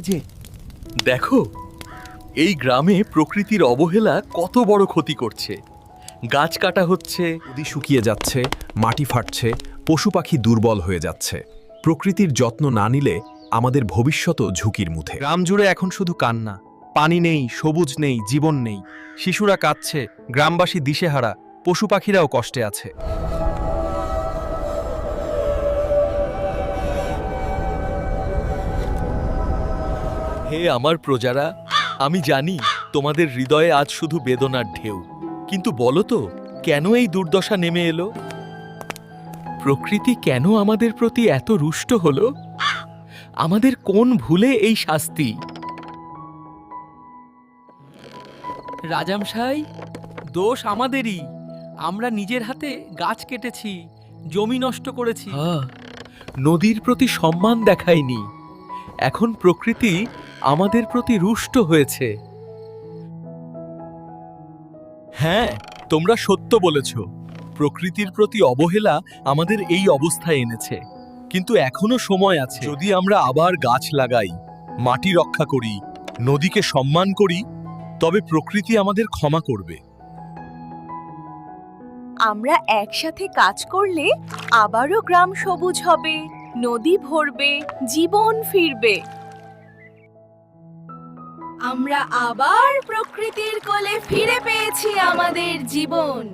যে। দেখো এই গ্রামে প্রকৃতির অবহেলা কত বড় ক্ষতি করছে। গাছ কাটা হচ্ছে নদী শুকিয়ে যাচ্ছে মাটি ফাটছে পশু পাখি দুর্বল হয়ে যাচ্ছে। প্রকৃতির যত্ন না নিলে আমাদের ভবিষ্যতও ঝুঁকির মুখে গ্রাম জুড়ে এখন শুধু কান্না। পানি নেই সবুজ নেই জীবন নেই। শিশুরা কাঁদছে গ্রামবাসী দিশেহারা পশু পাখিরাও কষ্টে আছে। হে আমার প্রজারা আমি জানি তোমাদের হৃদয়ে আজ শুধু বেদনার ঢেউ। কিন্তু বলো তো কেন এই দুর্দশা নেমে এলো? প্রকৃতি কেন আমাদের প্রতি এত রুষ্ট হলো? আমাদের কোন ভুলে এই শাস্তি? রাজামশাই দোষ আমাদেরই। আমরা নিজের হাতে গাছ কেটেছি জমি নষ্ট করেছি। আহ, নদীর প্রতি সম্মান দেখায়নি এখন প্রকৃতি আমাদের প্রতি রুষ্ট হয়েছে। হ্যাঁ তোমরা সত্য বলেছ। প্রকৃতির প্রতি অবহেলা আমাদের এই অবস্থায় এনেছে। কিন্তু এখনও সময় আছে। যদি আমরা আবার গাছ লাগাই মাটি রক্ষা করি নদীকে সম্মান করি তবে প্রকৃতি আমাদের ক্ষমা করবে। আমরা একসাথে কাজ করলে আবারও গ্রাম সবুজ হবে নদী ভরবে জীবন ফিরবে। আমরা আবার প্রকৃতির কোলে ফিরে পেয়েছি আমাদের জীবন।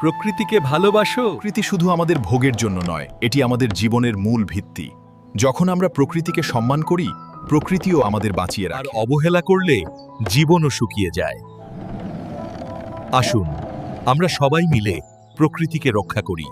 প্রকৃতিকে ভালোবাসো? প্রকৃতি শুধু আমাদের ভোগের জন্য নয় এটি আমাদের জীবনের মূল ভিত্তি। যখন আমরা প্রকৃতিকে সম্মান করি প্রকৃতিও আমাদের বাঁচিয়ে আর রাখে। অবহেলা করলে জীবনও শুকিয়ে যায়। আসুন আমরা সবাই মিলে প্রকৃতিকে রক্ষা করি।